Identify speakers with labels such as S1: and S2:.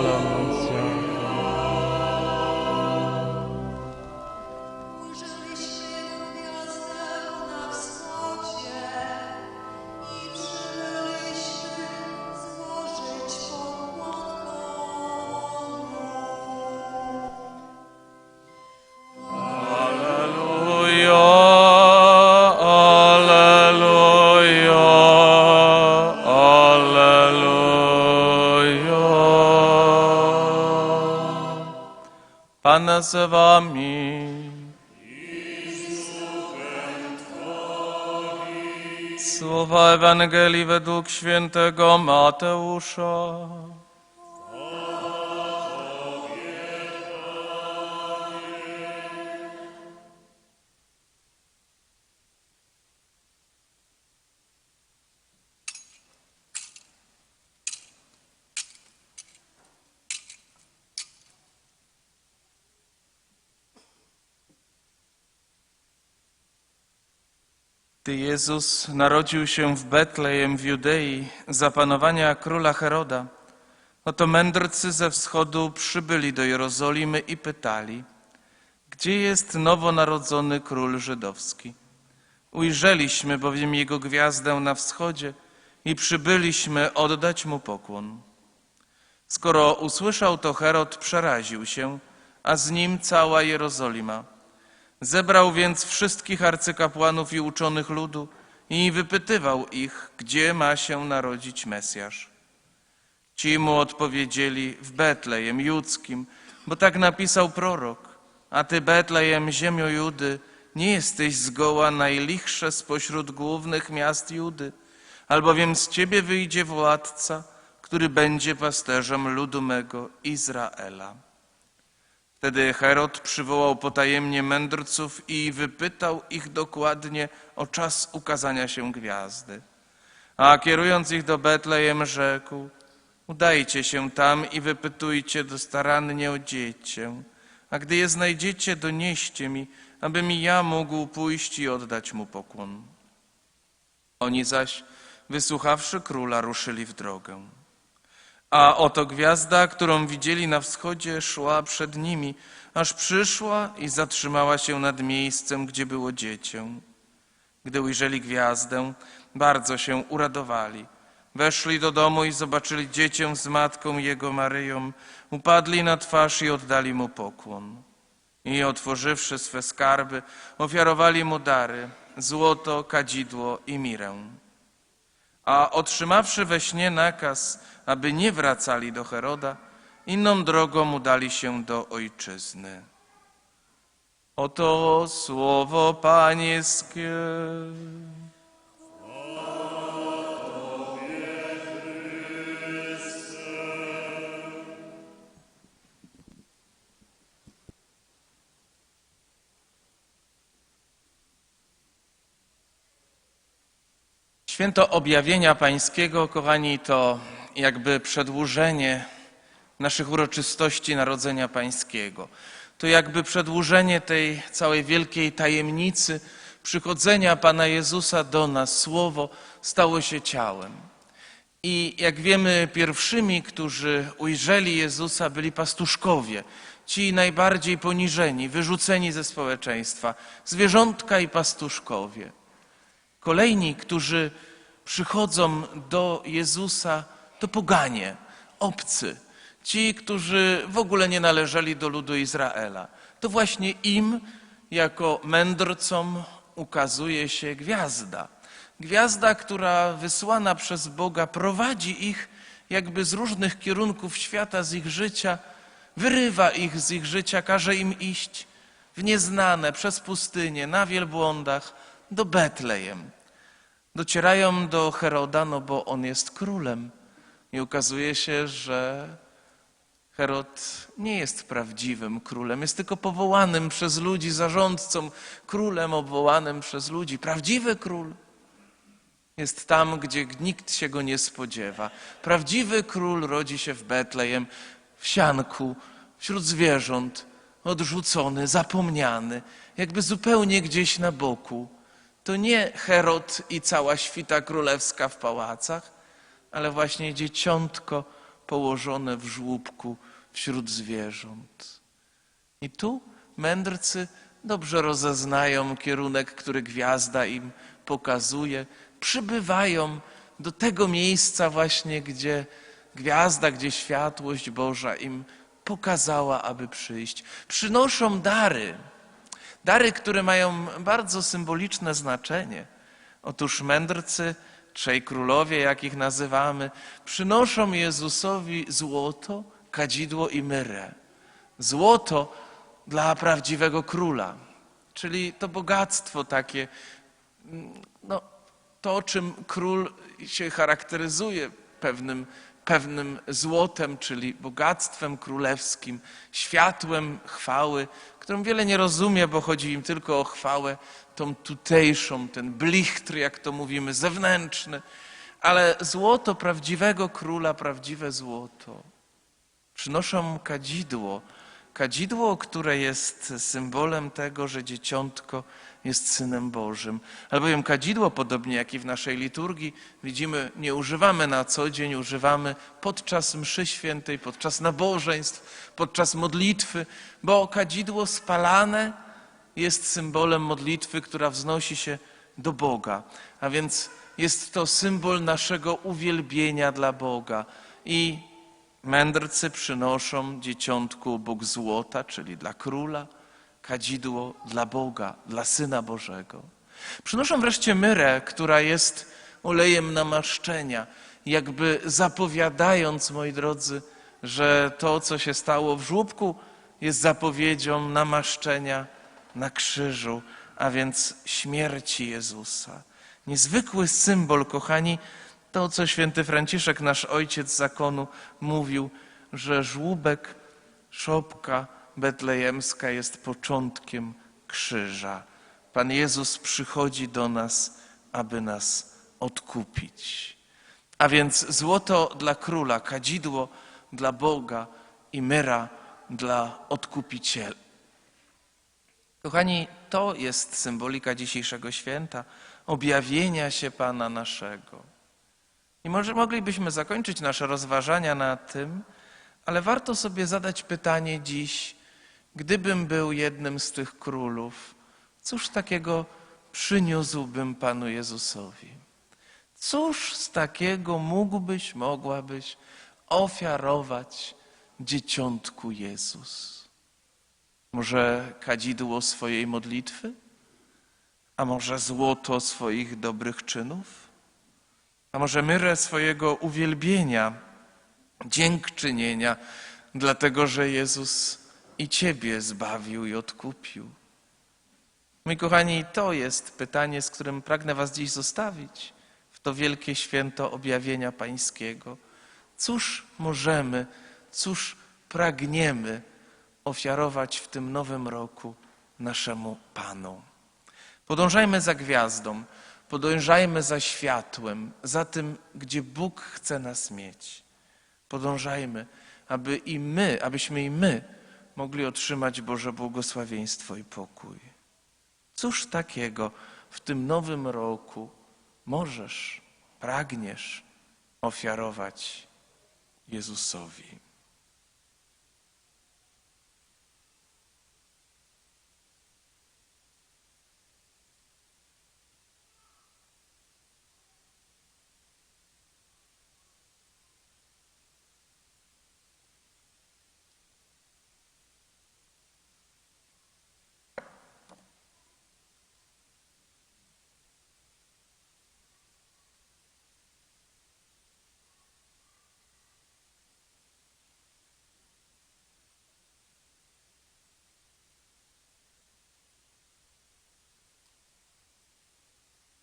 S1: Shalom. Z wami. Słowa Ewangelii według świętego Mateusza. Gdy Jezus narodził się w Betlejem w Judei za panowania króla Heroda, oto mędrcy ze wschodu przybyli do Jerozolimy i pytali, gdzie jest nowonarodzony król żydowski? Ujrzeliśmy bowiem jego gwiazdę na wschodzie i przybyliśmy oddać mu pokłon. Skoro usłyszał to Herod, przeraził się, a z nim cała Jerozolima. Zebrał więc wszystkich arcykapłanów i uczonych ludu i wypytywał ich, gdzie ma się narodzić Mesjasz. Ci mu odpowiedzieli w Betlejem Judzkim, bo tak napisał prorok. A ty, Betlejem, ziemio Judy, nie jesteś zgoła najlichsze spośród głównych miast Judy, albowiem z ciebie wyjdzie władca, który będzie pasterzem ludu mego Izraela. Wtedy Herod przywołał potajemnie mędrców i wypytał ich dokładnie o czas ukazania się gwiazdy. A kierując ich do Betlejem, rzekł: Udajcie się tam i wypytujcie dostarannie o dziecię, a gdy je znajdziecie, donieście mi, abym i ja mógł pójść i oddać mu pokłon. Oni zaś, wysłuchawszy króla, ruszyli w drogę. A oto gwiazda, którą widzieli na wschodzie, szła przed nimi, aż przyszła i zatrzymała się nad miejscem, gdzie było dziecię. Gdy ujrzeli gwiazdę, bardzo się uradowali. Weszli do domu i zobaczyli dziecię z matką jego Maryją, upadli na twarz i oddali mu pokłon. I otworzywszy swe skarby, ofiarowali mu dary, złoto, kadzidło i mirę. A otrzymawszy we śnie nakaz, aby nie wracali do Heroda, inną drogą udali się do ojczyzny. Oto słowo pańskie. Święto Objawienia Pańskiego, kochani, to jakby przedłużenie naszych uroczystości Narodzenia Pańskiego. To jakby przedłużenie tej całej wielkiej tajemnicy przychodzenia Pana Jezusa do nas. Słowo stało się ciałem. I jak wiemy, pierwszymi, którzy ujrzeli Jezusa, byli pastuszkowie, ci najbardziej poniżeni, wyrzuceni ze społeczeństwa, zwierzątka i pastuszkowie. Kolejni, którzy przychodzą do Jezusa, to poganie, obcy, ci, którzy w ogóle nie należeli do ludu Izraela. To właśnie im, jako mędrcom, ukazuje się gwiazda. Gwiazda, która wysłana przez Boga prowadzi ich jakby z różnych kierunków świata, z ich życia, wyrywa ich z ich życia, każe im iść w nieznane, przez pustynię, na wielbłądach, do Betlejem. Docierają do Heroda, no bo on jest królem. I okazuje się, że Herod nie jest prawdziwym królem, jest tylko powołanym przez ludzi zarządcą, królem obwołanym przez ludzi. Prawdziwy król jest tam, gdzie nikt się go nie spodziewa. Prawdziwy król rodzi się w Betlejem, w sianku, wśród zwierząt, odrzucony, zapomniany, jakby zupełnie gdzieś na boku. To nie Herod i cała świta królewska w pałacach, ale właśnie dzieciątko położone w żłóbku wśród zwierząt. I tu mędrcy dobrze rozeznają kierunek, który gwiazda im pokazuje. Przybywają do tego miejsca właśnie, gdzie gwiazda, gdzie światłość Boża im pokazała, aby przyjść. Przynoszą dary. Dary, które mają bardzo symboliczne znaczenie. Otóż mędrcy, trzej królowie, jak ich nazywamy, przynoszą Jezusowi złoto, kadzidło i myrę. Złoto dla prawdziwego króla, czyli to bogactwo takie, mm, no, to czym król się charakteryzuje pewnym, pewnym złotem, czyli bogactwem królewskim, światłem chwały, którą wiele nie rozumie, bo chodzi im tylko o chwałę, tą tutejszą, ten blichtr, jak to mówimy, zewnętrzny, ale złoto prawdziwego króla, prawdziwe złoto. Przynoszą kadzidło, kadzidło, które jest symbolem tego, że dzieciątko jest synem Bożym. Albowiem kadzidło, podobnie jak i w naszej liturgii, widzimy, nie używamy na co dzień, używamy podczas mszy świętej, podczas nabożeństw, podczas modlitwy, bo kadzidło spalane jest symbolem modlitwy, która wznosi się do Boga. A więc jest to symbol naszego uwielbienia dla Boga. I mędrcy przynoszą dzieciątku Bóg złota, czyli dla króla, kadzidło dla Boga, dla Syna Bożego. Przynoszą wreszcie myrę, która jest olejem namaszczenia, jakby zapowiadając, moi drodzy, że to, co się stało w żłóbku, jest zapowiedzią namaszczenia na krzyżu, a więc śmierci Jezusa. Niezwykły symbol, kochani, to co święty Franciszek, nasz ojciec zakonu, mówił, że żłóbek, szopka betlejemska jest początkiem krzyża. Pan Jezus przychodzi do nas, aby nas odkupić. A więc złoto dla króla, kadzidło dla Boga i myra dla odkupiciela. Kochani, to jest symbolika dzisiejszego święta, objawienia się Pana naszego. I może moglibyśmy zakończyć nasze rozważania nad tym, ale warto sobie zadać pytanie dziś, gdybym był jednym z tych królów, cóż takiego przyniósłbym Panu Jezusowi? Cóż z takiego mógłbyś, mogłabyś ofiarować dzieciątku Jezus? Może kadzidło swojej modlitwy? A może złoto swoich dobrych czynów? A może myrę swojego uwielbienia, dziękczynienia, dlatego że Jezus i Ciebie zbawił i odkupił? Moi kochani, to jest pytanie, z którym pragnę Was dziś zostawić w to wielkie święto objawienia Pańskiego. Cóż możemy, cóż pragniemy ofiarować w tym nowym roku naszemu Panu? Podążajmy za gwiazdą, podążajmy za światłem, za tym, gdzie Bóg chce nas mieć. Podążajmy, aby i my, abyśmy i my mogli otrzymać Boże błogosławieństwo i pokój. Cóż takiego w tym nowym roku możesz, pragniesz ofiarować Jezusowi?